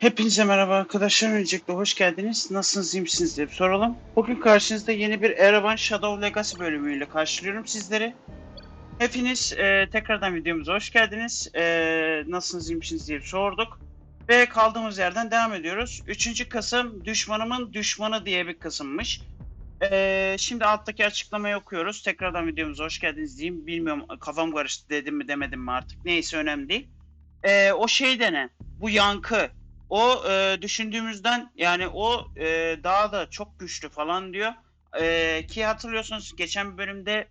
Hepinize merhaba arkadaşlar. Öncelikle hoş geldiniz. Nasılsınız, iyi misiniz diye soralım. Bugün karşınızda yeni bir Eraban Shadow Legacy bölümüyle karşılıyorum sizleri. Hepiniz e, tekrardan videomuza hoş geldiniz. E, nasılsınız, iyi misiniz diye sorduk. Ve kaldığımız yerden devam ediyoruz. Üçüncü kısım düşmanımın düşmanı diye bir kısımmış. E, şimdi alttaki açıklamayı okuyoruz. Tekrardan videomuza hoş geldiniz diyeyim. Bilmiyorum kafam karıştı dedim mi demedim mi artık. Neyse önemli değil. E, o şey de ne? Bu yankı o e, düşündüğümüzden yani o e, daha da çok güçlü falan diyor. E, ki hatırlıyorsunuz geçen bölümde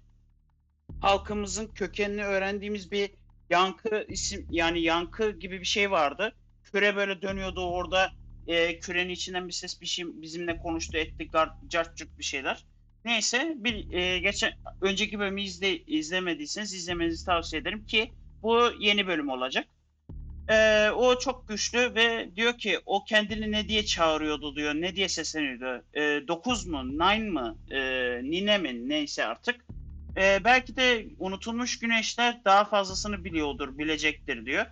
halkımızın kökenini öğrendiğimiz bir yankı isim yani yankı gibi bir şey vardı. Küre böyle dönüyordu orada e, kürenin içinden bir ses bir şey bizimle konuştu etti gar, cart curt bir şeyler. Neyse bir e, geçen önceki bölümü izle, izlemediyseniz izlemenizi tavsiye ederim ki bu yeni bölüm olacak. Ee, o çok güçlü ve diyor ki o kendini ne diye çağırıyordu diyor. Ne diye sesleniyordu. Ee, 9 mu? Nine mı? Ee, nine mi? Neyse artık. Ee, belki de unutulmuş güneşler daha fazlasını biliyordur, bilecektir diyor.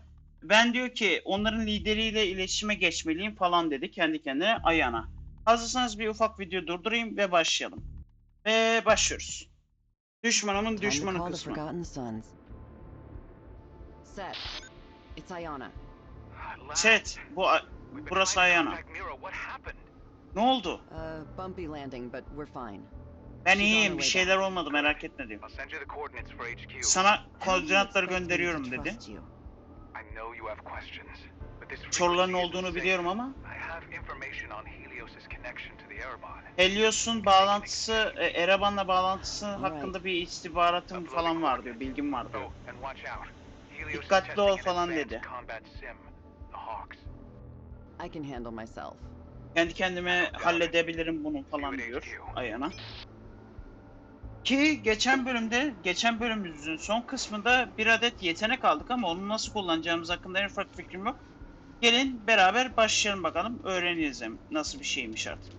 Ben diyor ki onların lideriyle iletişime geçmeliyim falan dedi kendi kendine Ayana. Hazırsanız bir ufak video durdurayım ve başlayalım. Ve başlıyoruz. Düşmanımın düşmanı kısmı. Set. It's Ayana. Chat, bu A- burası Ayana. Ne oldu? Uh, bumpy landing, but we're fine. Ben iyiyim, bir şeyler olmadı merak etme diyor. Sana koordinatları gönderiyorum dedi. Soruların olduğunu biliyorum ama Helios'un bağlantısı, e, Ereban'la bağlantısı hakkında bir istihbaratım falan var diyor, bilgim var diyor. Dikkatli ol falan dedi. I can handle myself. Kendi kendime halledebilirim bunu falan diyor Ayana. Ki geçen bölümde, geçen bölümümüzün son kısmında bir adet yetenek aldık ama onu nasıl kullanacağımız hakkında en ufak fikrim yok. Gelin beraber başlayalım bakalım, öğreniriz nasıl bir şeymiş artık.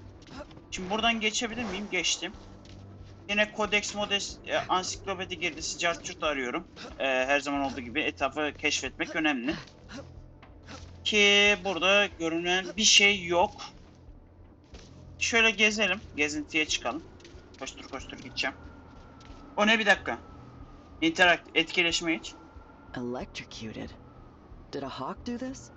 Şimdi buradan geçebilir miyim? Geçtim. Yine Codex Modes e, ansiklopedi girdisi cartçurt arıyorum. E, her zaman olduğu gibi etrafı keşfetmek önemli. Ki burada görünen bir şey yok. Şöyle gezelim. Gezintiye çıkalım. Koştur koştur gideceğim. O ne bir dakika. Interakt, etkileşme hiç. Electrocuted. Did a hawk do this?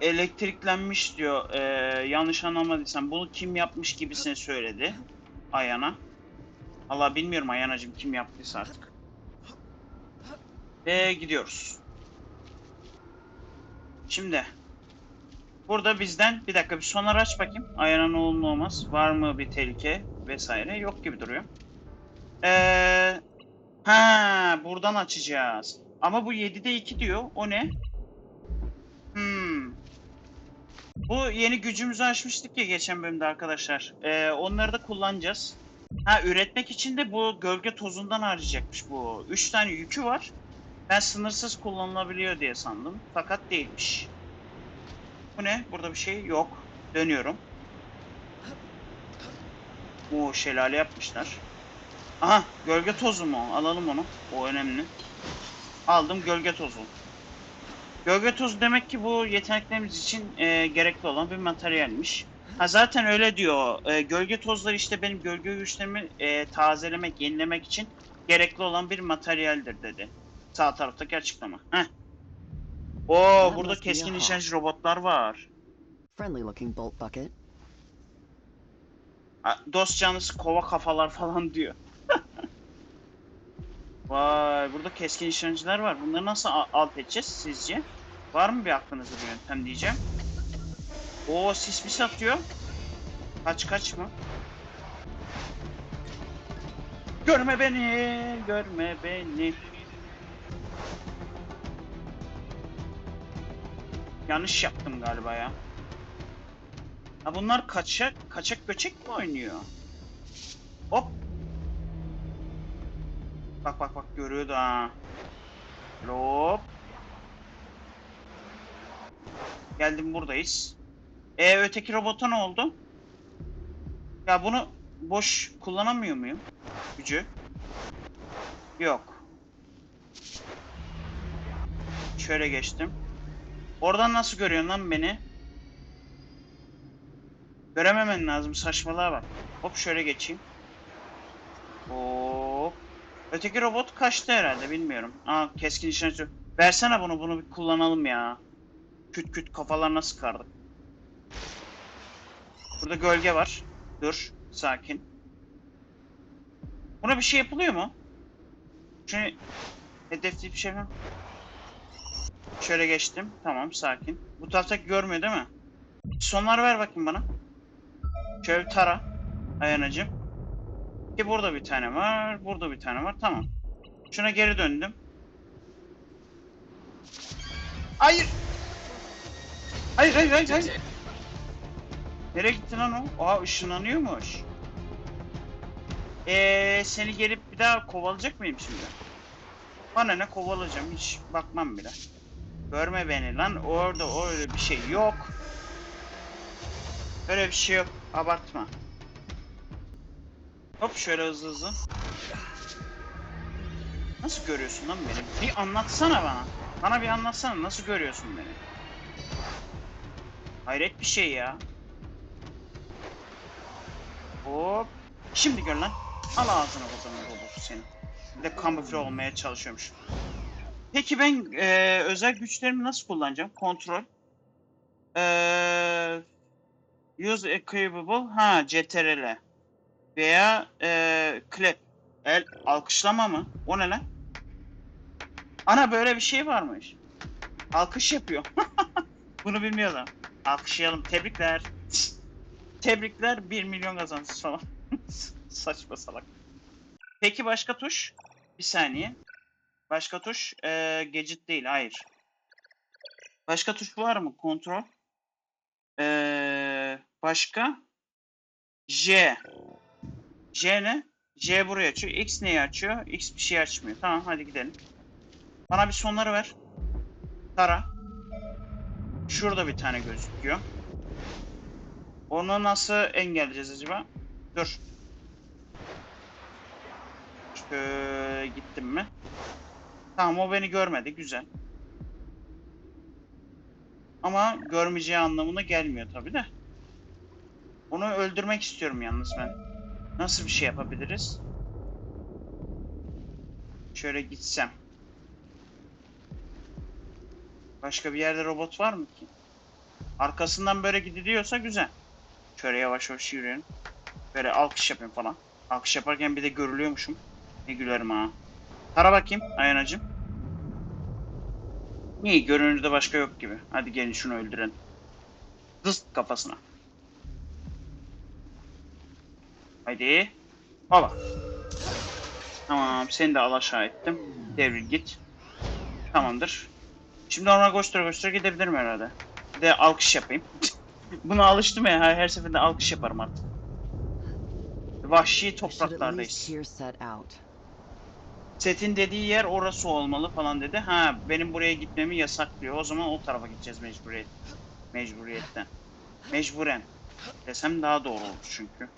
Elektriklenmiş diyor. Ee, yanlış anlamadıysam bunu kim yapmış gibisini söyledi. Ayana. Allah bilmiyorum Ayanacığım kim yaptıysa artık. Ve gidiyoruz. Şimdi. Burada bizden bir dakika bir sonar aç bakayım. Ayana ne olur ne olmaz. Var mı bir tehlike vesaire. Yok gibi duruyor. Ee, ha buradan açacağız. Ama bu 7'de 2 diyor. O ne? Hmm. Bu yeni gücümüzü açmıştık ya geçen bölümde arkadaşlar. Ee, onları da kullanacağız. Ha üretmek için de bu gölge tozundan harcayacakmış bu. 3 tane yükü var. Ben sınırsız kullanılabiliyor diye sandım. Fakat değilmiş. Bu ne? Burada bir şey yok. Dönüyorum. Bu şelale yapmışlar. Aha gölge tozu mu? Alalım onu. O önemli. Aldım gölge tozu. Gölge tozu demek ki bu yeteneklerimiz için e, gerekli olan bir materyalmiş. Ha zaten öyle diyor. E, gölge tozları işte benim gölge güçlerimi e, tazelemek, yenilemek için gerekli olan bir materyaldir dedi. Sağ taraftaki açıklama. Heh. Oo burada keskin nişancı robotlar var. Friendly looking bolt bucket. Ha, Dost canlısı kova kafalar falan diyor. Vay burada keskin nişancılar var. Bunları nasıl alt edeceğiz sizce? Var mı bir aklınızda bir yöntem diyeceğim. Oo sis mis atıyor. Kaç kaç mı? Görme beni, görme beni. Yanlış yaptım galiba ya. Ha bunlar kaçak, kaçak göçek mi oynuyor? Hop. Bak bak bak görüyordu ha. Hop. Geldim buradayız. E öteki robota ne oldu? Ya bunu boş kullanamıyor muyum? Gücü. Yok. Şöyle geçtim. Oradan nasıl görüyorsun lan beni? Görememen lazım saçmalığa bak. Hop şöyle geçeyim. Hop. Öteki robot kaçtı herhalde bilmiyorum. Aa keskin işaret. Versene bunu bunu bir kullanalım ya. Küt küt kafalarına sıkardık. Burada gölge var. Dur sakin. Buna bir şey yapılıyor mu? Şunu hedefleyip bir şey mi? Şöyle geçtim. Tamam sakin. Bu taraftaki görmüyor değil mi? Sonlar ver bakayım bana. Şöyle tara. Ayanacım. Ki burada bir tane var. Burada bir tane var. Tamam. Şuna geri döndüm. Hayır. Hayır hayır hayır hayır. Nereye gitti lan o? Aa ışınlanıyormuş. Eee seni gelip bir daha kovalayacak mıyım şimdi? Bana ne kovalayacağım hiç bakmam bile. Görme beni lan orada öyle bir şey yok. Öyle bir şey yok. Abartma. Hop şöyle hızlı hızlı. Nasıl görüyorsun lan beni? Bir anlatsana bana. Bana bir anlatsana nasıl görüyorsun beni? Hayret bir şey ya. Hop. Şimdi gör lan. Al ağzına zaman robotu senin. Bir de kamufle olmaya çalışıyormuş. Peki ben eee, özel güçlerimi nasıl kullanacağım? Kontrol. Eee use equipable. Ha CTRL. Veya eee clap. El alkışlama mı? O ne lan? Ana böyle bir şey varmış. Alkış yapıyor. Bunu bilmiyordum. Alkışlayalım. Tebrikler. Tebrikler 1 milyon kazansız falan. Saçma salak. Peki başka tuş? Bir saniye. Başka tuş? Ee, gadget değil. Hayır. Başka tuş var mı? Kontrol. Ee, başka? J. J ne? J buraya açıyor. X neyi açıyor? X bir şey açmıyor. Tamam hadi gidelim. Bana bir sonları ver. Tara. Şurada bir tane gözüküyor. Onu nasıl engelleyeceğiz acaba? Dur. Şöyle gittim mi? Tamam o beni görmedi. Güzel. Ama görmeyeceği anlamına gelmiyor tabi de. Onu öldürmek istiyorum yalnız ben. Nasıl bir şey yapabiliriz? Şöyle gitsem. Başka bir yerde robot var mı ki? Arkasından böyle gidiliyorsa güzel. Şöyle yavaş yavaş yürüyelim. Böyle alkış yapayım falan. Alkış yaparken bir de görülüyormuşum. Ne gülerim ha. Tara bakayım Ayanacım. İyi görünürde başka yok gibi. Hadi gelin şunu öldürelim. Dıst kafasına. Haydi. Hola. Tamam seni de alaşağı ettim. Devril git. Tamamdır. Şimdi ona koştura koştura gidebilirim herhalde. Bir de alkış yapayım. Buna alıştım ya her her seferinde alkış yaparım artık. Vahşi topraklardayız. Setin dediği yer orası olmalı falan dedi. Ha benim buraya gitmemi yasaklıyor. O zaman o tarafa gideceğiz mecburiyet. Mecburiyetten. Mecburen. Desem daha doğru olur çünkü.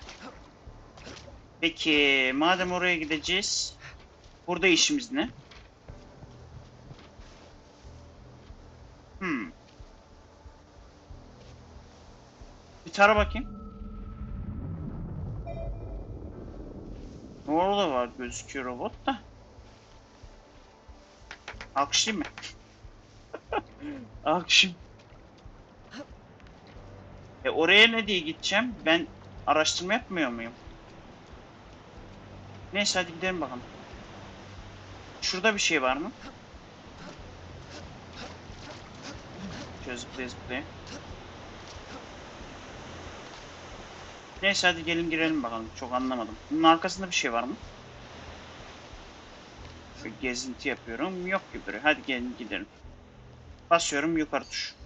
Peki madem oraya gideceğiz. Burada işimiz ne? Hmm. Bir tara bakayım. Orada var gözüküyor robot da. Alkışlayayım mı? Alkışım. E oraya ne diye gideceğim? Ben araştırma yapmıyor muyum? Neyse hadi gidelim bakalım. Şurada bir şey var mı? Şöyle zıplaya zıplaya. Neyse hadi gelin girelim bakalım. Çok anlamadım. Bunun arkasında bir şey var mı? Şöyle gezinti yapıyorum. Yok gibi. Hadi gelin gidelim. Basıyorum yukarı tuş.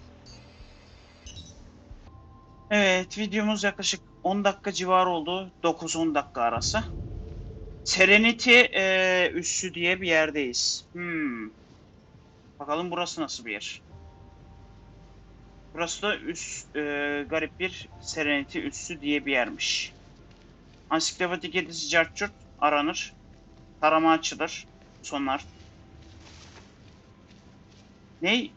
Evet videomuz yaklaşık 10 dakika civarı oldu. 9-10 dakika arası. Serenity eee, üssü diye bir yerdeyiz. Hmm. Bakalım burası nasıl bir yer. Burası da üst, eee, garip bir Serenity üssü diye bir yermiş. Ansiklopedik edisi cartçurt aranır. Tarama açılır. Sonlar. Ney?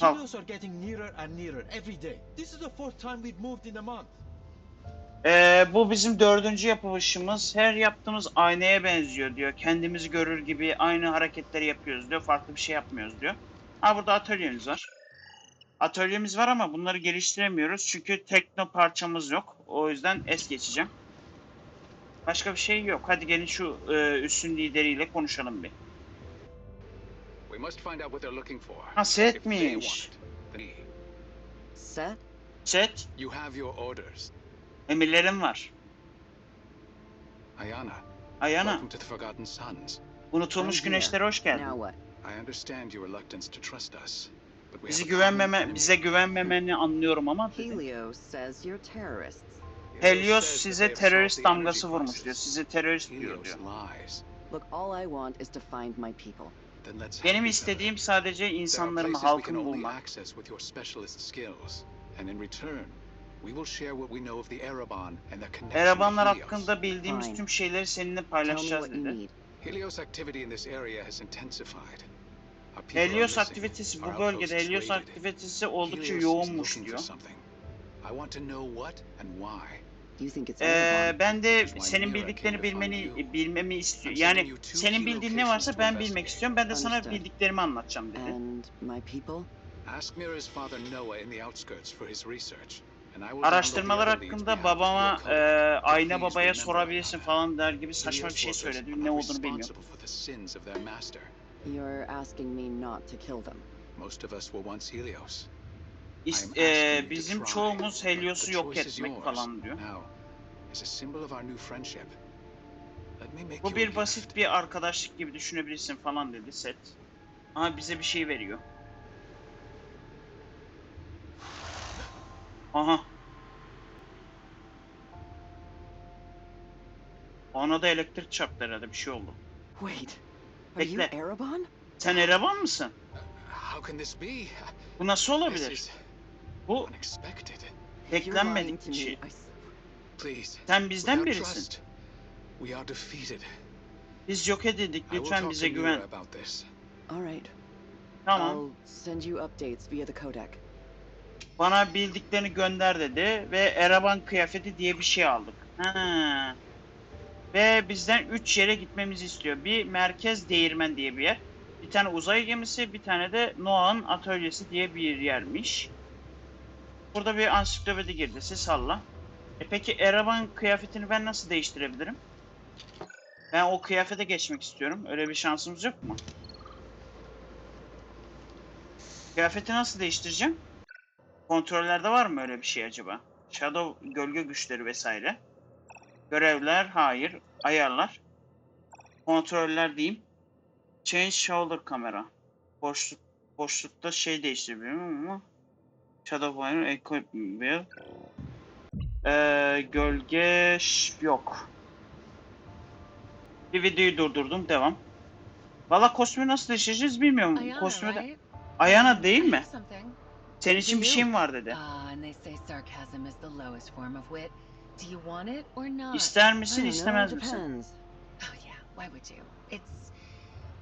Heroes are getting nearer and nearer every day. This is the fourth time we've moved in a month. Ee, bu bizim dördüncü yapılışımız. Her yaptığımız aynaya benziyor diyor. Kendimizi görür gibi aynı hareketleri yapıyoruz diyor. Farklı bir şey yapmıyoruz diyor. Ha burada atölyemiz var. Atölyemiz var ama bunları geliştiremiyoruz. Çünkü tekno parçamız yok. O yüzden es geçeceğim. Başka bir şey yok. Hadi gelin şu e, üssün lideriyle konuşalım bir. We must find out what they're looking for. Ha setmiş. Set? Set, you have your orders. emirlerim var. Ayana, Ayana, welcome to the Forgotten Sons. unutulmuş güneşlere hoş geldin. Now what? I understand your reluctance to trust us, Bizi güvenmeme, bize güvenmemeni anlıyorum ama. Helios says you're terrorists. Helios says that size terörist damgası vurmuş diyor. Size terörist diyor diyor. lies. Look, all I want is to find my people. Then let's help Benim istediğim sadece insanlarımı, halkımı bulmak. Erabanlar hakkında bildiğimiz tüm şeyleri seninle paylaşacağız dedi. Helios activity in this area has intensified. Helios aktivitesi bu bölgede Helios aktivitesi oldukça yoğunmuş diyor. Ee, ben de senin bildiklerini bilmeni bilmemi istiyor. Yani senin bildiğin ne varsa ben bilmek istiyorum. Ben de sana bildiklerimi anlatacağım dedi. Araştırmalar hakkında babama e, Ayna Baba'ya sorabilirsin falan der gibi saçma bir şey söyledi. Ne olduğunu bilmiyorum. You're asking me not to kill them. Most of us were once Helios. İs- I am e, asking you to bizim çoğumuz Helios'u the yok choice is etmek yours. falan diyor. Now, as a symbol of our new friendship, let me make Bu bir basit bir arkadaşlık gibi düşünebilirsin falan dedi Set. Ama bize bir şey veriyor. Aha. Ona da elektrik çarptı herhalde bir şey oldu. Wait, Bekle. Ereban? Sen Erevan mısın? How can this be? Bu nasıl This olabilir? is Bu beklenmedik bir şey. Sen bizden birisin. trust, we are defeated. Biz yok edildik. Lütfen bize güven. Tamam. I'll send you updates via the codec. Bana bildiklerini gönder dedi ve Eraban kıyafeti diye bir şey aldık. Ha. Ve bizden 3 yere gitmemizi istiyor. Bir merkez değirmen diye bir yer. Bir tane uzay gemisi, bir tane de Noah'ın atölyesi diye bir yermiş. Burada bir ansiklopedi girdi. Siz salla. E peki Eraban kıyafetini ben nasıl değiştirebilirim? Ben o kıyafete geçmek istiyorum. Öyle bir şansımız yok mu? Kıyafeti nasıl değiştireceğim? Kontrollerde var mı öyle bir şey acaba? Shadow gölge güçleri vesaire. Görevler hayır. Ayarlar. Kontroller diyeyim. Change shoulder kamera. Boşluk boşlukta şey değiştirebilirim ama Shadow Fire Equipment ee, gölge yok. Bir videoyu durdurdum. Devam. Valla kostümü nasıl değiştireceğiz bilmiyorum. Ayana, Kostümü de... Ayana değil mi? Senin için bir şeyim var dedi. Ah, and they say sarcasm is the lowest form of wit. Do you want it or not? İster misin, istemez misin? depends. Oh yeah, why would you? It's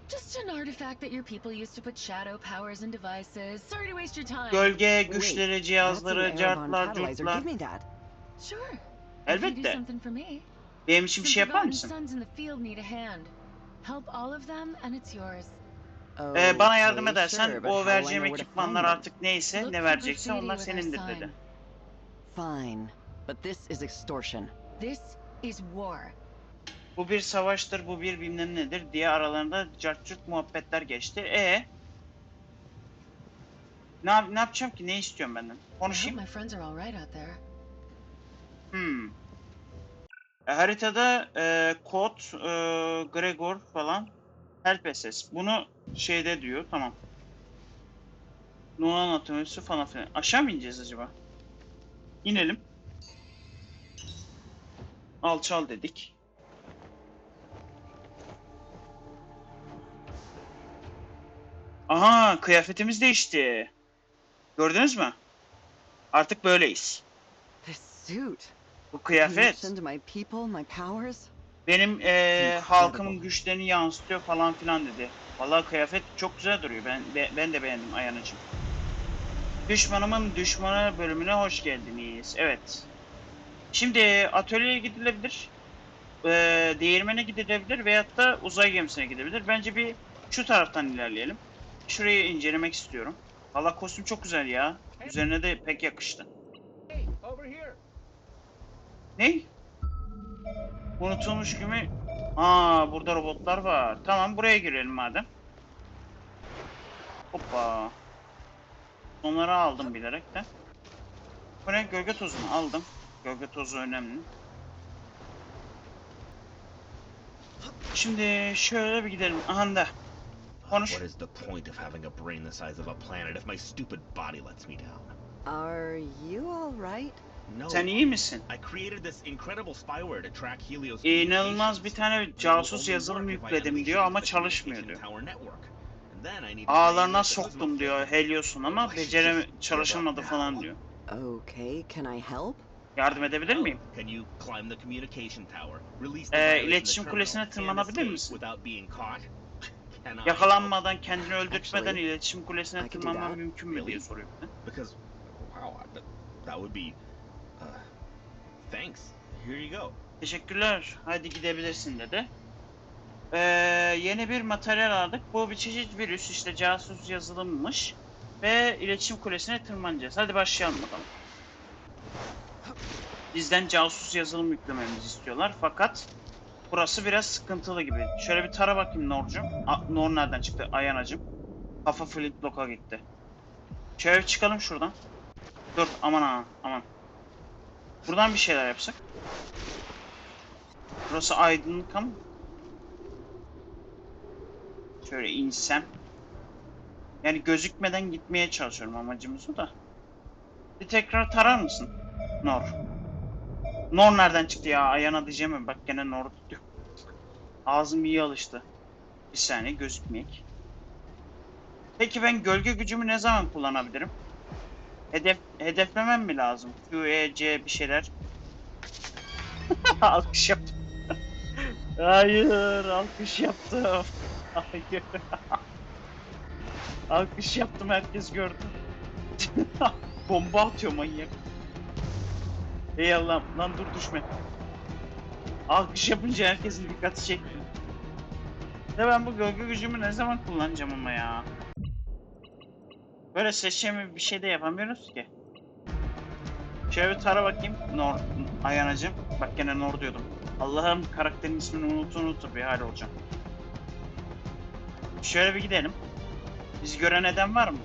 just an artifact that your people used to put shadow powers in devices. Sorry to waste your time. Gölge Wait, güçleri, cihazları, cartlar, curtlar. Give me that. Sure. Elbette. something for me. Benim için bir şey yapar mısın? sons in the field need a hand. Help all of them and it's yours. Ee, bana yardım edersen sure, but o vereceğim ekipmanlar artık neyse ne verecekse onlar senindir dedi. Fine, but this is extortion. This is war. Bu bir savaştır, bu bir bilmem nedir diye aralarında cartçurt muhabbetler geçti. E ne, yap- ne yapacağım ki? Ne istiyorum benden? Konuşayım. my friends are all right out there. Hmm. E, haritada e, kod, e, Gregor falan help SS. Bunu şeyde diyor. Tamam. Noah anatomisi falan filan. Aşağı mı ineceğiz acaba? İnelim. Alçal dedik. Aha kıyafetimiz değişti. Gördünüz mü? Artık böyleyiz. Bu kıyafet benim Incredible. halkımın güçlerini yansıtıyor falan filan dedi. Vallahi kıyafet çok güzel duruyor. Ben be- ben de beğendim Ayanacığım. Düşmanımın düşmanı bölümüne hoş geldiniz. Evet. Şimdi atölyeye gidilebilir. Ee, değirmene gidilebilir veyahut da uzay gemisine gidebilir. Bence bir şu taraftan ilerleyelim. Şurayı incelemek istiyorum. Valla kostüm çok güzel ya. Üzerine de pek yakıştı. Ne? Unutulmuş gibi. Aa burada robotlar var. Tamam buraya girelim madem. Hoppa. Onları aldım bilerek de. Bu ne? Gölge tozunu aldım. Gölge tozu önemli. Şimdi şöyle bir gidelim. Aha da. Konuş. What is the point of having a brain the size of a planet if my stupid body lets me down? Are you alright? No. Sen iyi misin? I created this incredible spyware to track Helios. İnanılmaz bir tane casus yazılım yükledim diyor ama çalışmıyor diyor. Ağlarına soktum diyor. Helios'un ama I should becere just give çalışamadı falan diyor. Okay, can I help? Yardım edebilir miyim? Can you climb the communication tower? Release Ee, the iletişim kulesine tırmanabilir misin? Without being caught? Can I help? Yakalanmadan kendini öldürtmeden Actually, iletişim kulesine I can do tırmanman that. mümkün mü diye Really? soruyor. bir de. Because, wow, that, that would be. Uh, thanks. Here you go. Teşekkürler. Hadi gidebilirsin dedi. Ee, yeni bir materyal aldık. Bu bir çeşit virüs işte casus yazılımmış. Ve iletişim kulesine tırmanacağız. Hadi başlayalım bakalım. Bizden casus yazılım yüklememizi istiyorlar fakat burası biraz sıkıntılı gibi. Şöyle bir tara bakayım Nor'cum. Nor nereden çıktı? Ayanacım. Kafa Flintlock'a gitti. Şöyle çıkalım şuradan. Dur aman ha aman. Buradan bir şeyler yapsak. Burası aydınlık ama. Şöyle insem. Yani gözükmeden gitmeye çalışıyorum amacımız o da. Bir tekrar tarar mısın? Nor. Nor nereden çıktı ya? Ayağına diyeceğim mi? Bak gene Nor. Ağzım iyi alıştı. Bir saniye gözükmeyek. Peki ben gölge gücümü ne zaman kullanabilirim? Hedef hedeflemem mi lazım? Q, E, C bir şeyler. Alkış yaptım. Hayır, alkış yaptım. Hayır. alkış yaptım, herkes gördü. Bomba atıyor manyak. Ey Allah'ım, lan dur düşme. Alkış yapınca herkesin dikkati çekti. Ya ben bu gölge gücümü ne zaman kullanacağım ama ya? Böyle seçemi bir şey de yapamıyoruz ki. Şöyle bir tara bakayım. Nor, Ayanacım. Bak gene Nor diyordum. Allah'ım karakterin ismini unutu unutu bir hal olacağım. Şöyle bir gidelim. Biz gören eden var mı?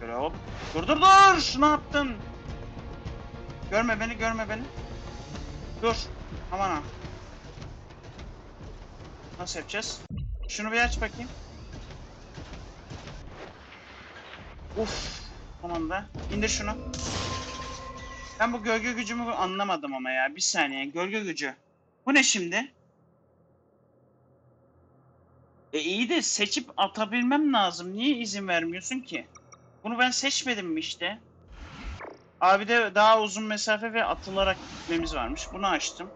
Şöyle hop. Dur dur dur! Ne yaptın? Görme beni, görme beni. Dur. Aman ha. Nasıl yapacağız? Şunu bir aç bakayım. Uf. Tamam da. İndir şunu. Ben bu gölge gücümü anlamadım ama ya. Bir saniye. Gölge gücü. Bu ne şimdi? E iyi de seçip atabilmem lazım. Niye izin vermiyorsun ki? Bunu ben seçmedim mi işte? Abi de daha uzun mesafe ve atılarak gitmemiz varmış. Bunu açtım.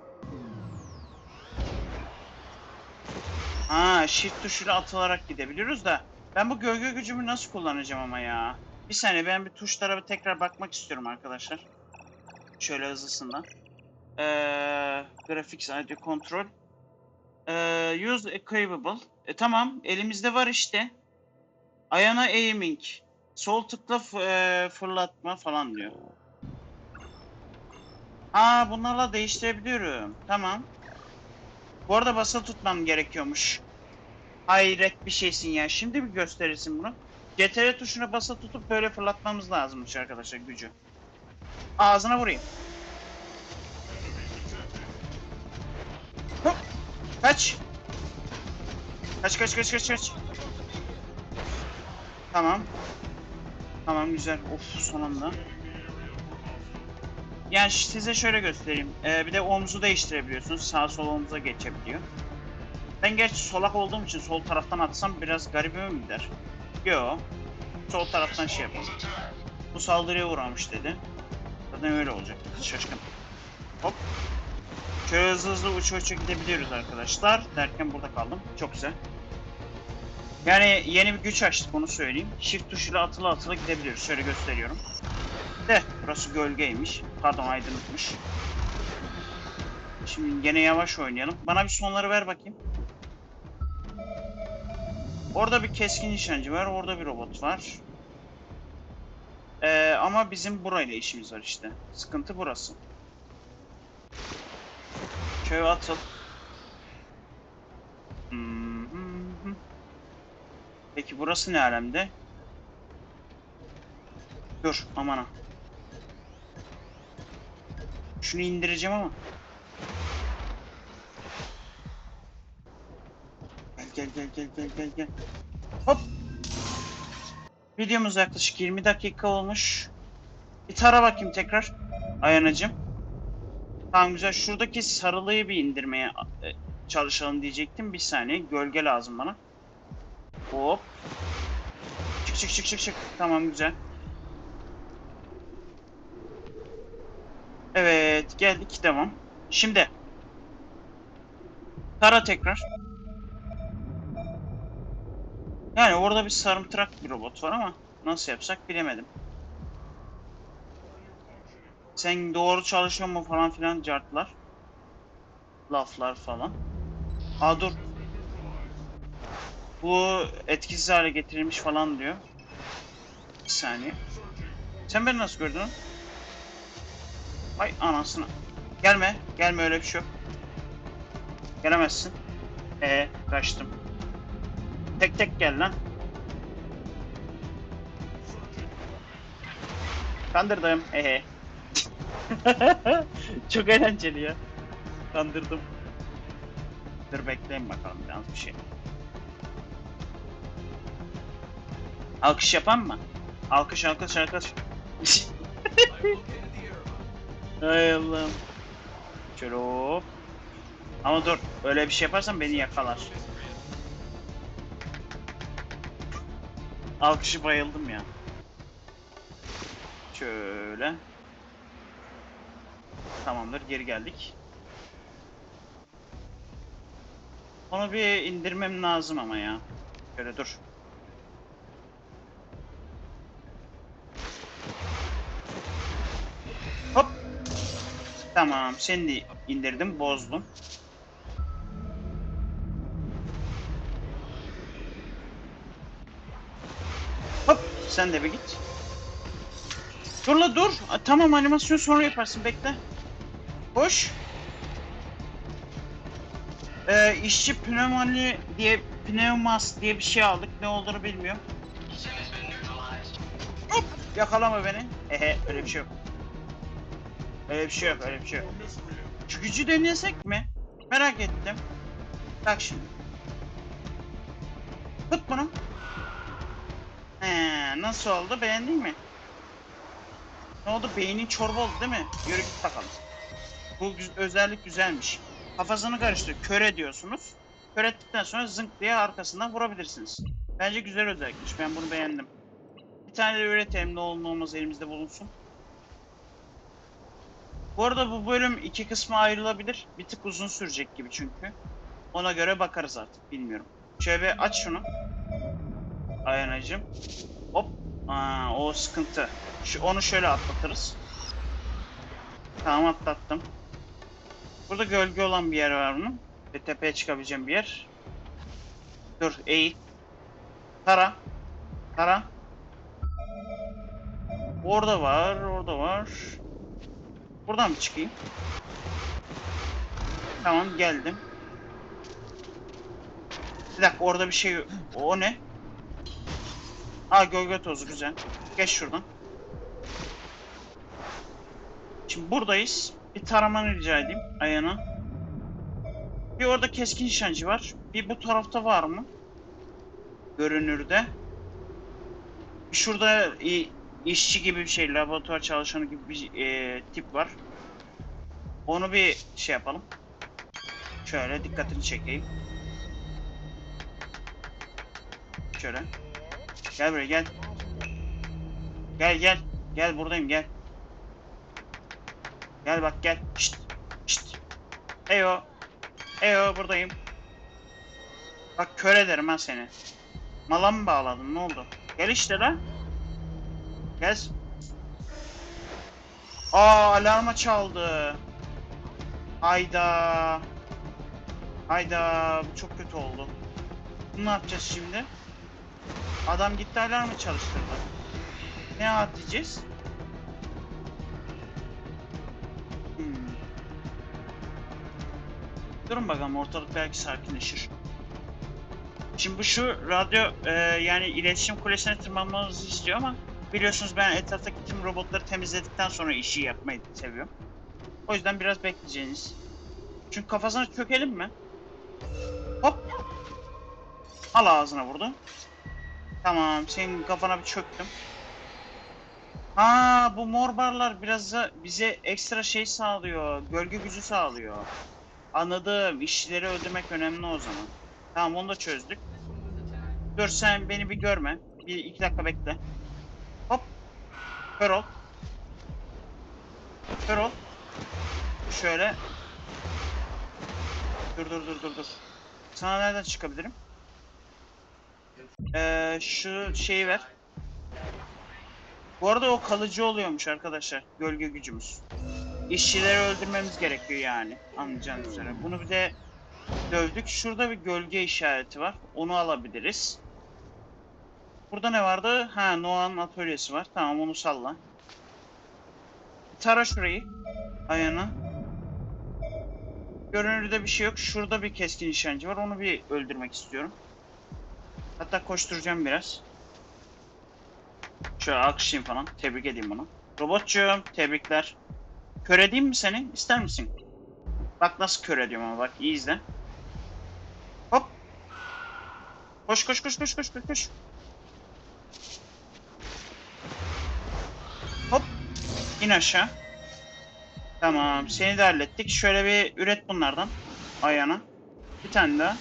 Ha, shift tuşuyla atılarak gidebiliyoruz da. Ben bu gölge gücümü nasıl kullanacağım ama ya? Bir saniye ben bir tuşlara tekrar bakmak istiyorum arkadaşlar. Şöyle hızlısından. Ee, graphics audio control. Ee, use equipable. E, tamam elimizde var işte. Ayağına aiming. Sol tıkla e, fırlatma falan diyor. Aa bunlarla değiştirebiliyorum. Tamam. Bu arada basılı tutmam gerekiyormuş. Hayret bir şeysin ya. Şimdi bir gösterirsin bunu. CTRL tuşuna basılı tutup böyle fırlatmamız lazımmış arkadaşlar gücü. Ağzına vurayım. Hop. Kaç. Kaç kaç kaç kaç kaç. Tamam. Tamam güzel. Of son anda. Yani size şöyle göstereyim. Ee, bir de omzu değiştirebiliyorsunuz. Sağ sol omuza geçebiliyor. Ben gerçi solak olduğum için sol taraftan atsam biraz garibime mi gider? Yo. Sol taraftan şey yapalım. Bu saldırıya uğramış dedi. Zaten öyle olacak. Şaşkın. Hop. Şöyle hızlı hızlı uça uça gidebiliyoruz arkadaşlar. Derken burada kaldım. Çok güzel. Yani yeni bir güç açtık onu söyleyeyim. Shift tuşuyla atıla atıla gidebiliyoruz. Şöyle gösteriyorum. De burası gölgeymiş. Pardon aydınlıkmış. Şimdi gene yavaş oynayalım. Bana bir sonları ver bakayım. Orada bir keskin nişancı var. Orada bir robot var. Ee, ama bizim burayla işimiz var işte. Sıkıntı burası. Köy atıl. Peki burası ne alemde? Dur aman ha. Şunu indireceğim ama. Gel gel gel gel gel gel gel. Hop. Videomuz yaklaşık 20 dakika olmuş. Bir tara bakayım tekrar. Ayanacım. Tamam güzel. Şuradaki sarılıyı bir indirmeye e, çalışalım diyecektim. Bir saniye. Gölge lazım bana. Hop. Çık çık çık çık çık. Tamam güzel. Evet geldik tamam. Şimdi. Tara tekrar. Yani orada bir sarımtırak bir robot var ama nasıl yapsak bilemedim. Sen doğru çalışıyor mu falan filan cartlar. Laflar falan. Aa dur. Bu etkisiz hale getirilmiş falan diyor. Bir saniye. Sen beni nasıl gördün? Ay anasını. Gelme. Gelme öyle bir şey yok. Gelemezsin. Ee kaçtım. Tek tek gel lan. Kandırdım. Ehe. Çok eğlenceli ya. Kandırdım. Dur bekleyin bakalım biraz bir şey. Alkış yapan mı? Alkış alkış alkış. Hay Allah'ım. Şöyle. Ama dur öyle bir şey yaparsan beni yakalar. Alkışı bayıldım ya. Şöyle. Tamamdır geri geldik. Onu bir indirmem lazım ama ya. Şöyle dur. Tamam de indirdim bozdum. Hop sen de bir git. Dur la dur. A, tamam animasyon sonra yaparsın bekle. Koş. Ee, işçi pneumali diye pneumas diye bir şey aldık. Ne olduğunu bilmiyorum. Hop yakalama beni. Ehe öyle bir şey yok. Öyle bir şey yok öyle bir şey yok. Şu gücü denesek mi? Merak ettim. Bak şimdi. Tut bunu. He, nasıl oldu? Beğendin mi? Ne oldu? Beynin çorba oldu değil mi? Yürü git bakalım. Bu özellik güzelmiş. Kafasını karıştır. Kör diyorsunuz. Kör ettikten sonra zınk diye arkasından vurabilirsiniz. Bence güzel özellikmiş. Ben bunu beğendim. Bir tane de üretelim. Ne ne olmaz elimizde bulunsun. Bu arada bu bölüm iki kısma ayrılabilir. Bir tık uzun sürecek gibi çünkü. Ona göre bakarız artık. Bilmiyorum. Şöyle aç şunu. Ayanacım. Hop. Aa, o sıkıntı. Şu, onu şöyle atlatırız. Tamam atlattım. Burada gölge olan bir yer var bunun. Ve tepeye çıkabileceğim bir yer. Dur eğil. Tara. Tara. Orada var, orada var. Buradan mı çıkayım? Tamam geldim. Bir dakika orada bir şey... O ne? Aa gölge tozu güzel. Geç şuradan. Şimdi buradayız. Bir taramanı rica edeyim ayağına. Bir orada keskin nişancı var. Bir bu tarafta var mı? Görünürde. Şurada işçi gibi bir şey, laboratuvar çalışanı gibi bir e, tip var. Onu bir şey yapalım. Şöyle dikkatini çekeyim. Şöyle. Gel buraya gel. Gel gel. Gel buradayım gel. Gel bak gel. Şşt. Şşt. Eyo. Eyo buradayım. Bak kör ederim ha seni. Mala mı bağladın ne oldu? Gel işte lan. Gel. Aa alarma çaldı. Hayda. Hayda bu çok kötü oldu. Ne yapacağız şimdi? Adam gitti alarmı çalıştırdı. Ne atlayacağız? Hmm. Durun bakalım ortalık belki sakinleşir. Şimdi bu şu radyo e, yani iletişim kulesine tırmanmamızı istiyor ama biliyorsunuz ben etraftaki tüm robotları temizledikten sonra işi yapmayı seviyorum. O yüzden biraz bekleyeceğiniz. Çünkü kafasına çökelim mi? Hop. Al ağzına vurdu. Tamam senin kafana bir çöktüm. Ha bu mor barlar biraz da bize ekstra şey sağlıyor. Gölge gücü sağlıyor. Anladım. İşçileri öldürmek önemli o zaman. Tamam onu da çözdük. Dur sen beni bir görme. Bir iki dakika bekle. Kör ol. Şöyle. Dur dur dur dur dur. Sana nereden çıkabilirim? Ee, şu şeyi ver. Bu arada o kalıcı oluyormuş arkadaşlar. Gölge gücümüz. İşçileri öldürmemiz gerekiyor yani. Anlayacağınız üzere. Bunu bir de dövdük. Şurada bir gölge işareti var. Onu alabiliriz. Burada ne vardı? Ha Noah'nın atölyesi var. Tamam onu salla. Tara şurayı. Ayağına. Görünürde bir şey yok. Şurada bir keskin nişancı var. Onu bir öldürmek istiyorum. Hatta koşturacağım biraz. Şöyle alkışlayayım falan. Tebrik edeyim onu. Robotçuğum tebrikler. Kör edeyim mi seni? İster misin? Bak nasıl kör ediyorum ama bak iyi izle. Hop. Koş koş koş koş koş koş koş. İn aşağı. Tamam seni de hallettik. Şöyle bir üret bunlardan. Ayağına. Bir tane daha.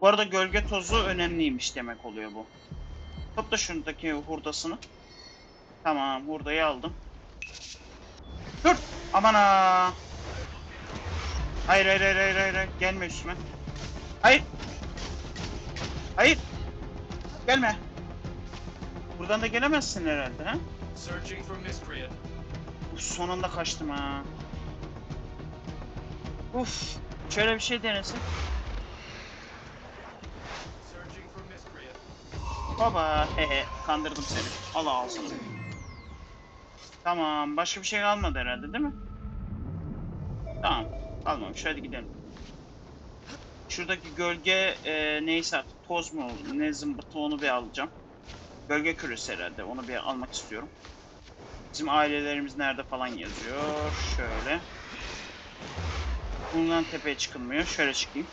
Bu arada gölge tozu önemliymiş demek oluyor bu. Topla şuradaki hurdasını. Tamam hurdayı aldım. Dur! Aman ha! Hayır hayır hayır hayır hayır. gelme üstüme. Hayır! Hayır! Gelme. Buradan da gelemezsin herhalde ha? Searching for miscreant. Uf, son anda kaçtım ha. Uf, şöyle bir şey denesin. Baba, hehe, kandırdım seni. Al ağzını. Tamam, başka bir şey kalmadı herhalde değil mi? Tamam, kalmamış. Hadi gidelim. Şuradaki gölge e, neyse artık toz mu ne zımbırtı onu bir alacağım. Gölge küresi herhalde onu bir almak istiyorum. Bizim ailelerimiz nerede falan yazıyor. Şöyle. Bundan tepeye çıkılmıyor. Şöyle çıkayım.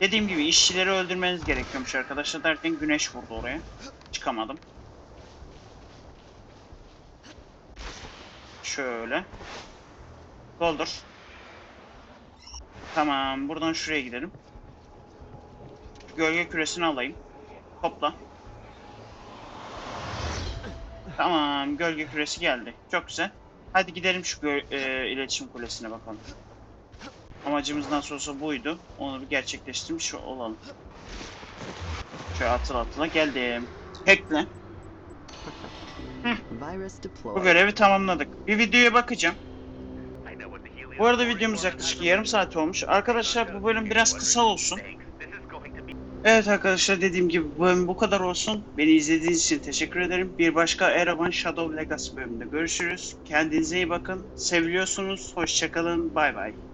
Dediğim gibi işçileri öldürmeniz gerekiyormuş arkadaşlar derken güneş vurdu oraya. Çıkamadım. Şöyle. Doldur. Tamam buradan şuraya gidelim. Gölge küresini alayım. Topla. Tamam gölge küresi geldi. Çok güzel. Hadi gidelim şu e, iletişim kulesine bakalım. Amacımız nasıl olsa buydu. Onu bir gerçekleştirmiş olalım. Şöyle atıla atıla geldim. Hackle. Bu görevi tamamladık. Bir videoya bakacağım. Bu arada videomuz yaklaşık yarım saat olmuş. Arkadaşlar bu bölüm biraz kısa olsun. Evet arkadaşlar dediğim gibi bölüm bu kadar olsun. Beni izlediğiniz için teşekkür ederim. Bir başka Eraban Shadow Legacy bölümünde görüşürüz. Kendinize iyi bakın. Seviliyorsunuz. Hoşçakalın. Bay bay.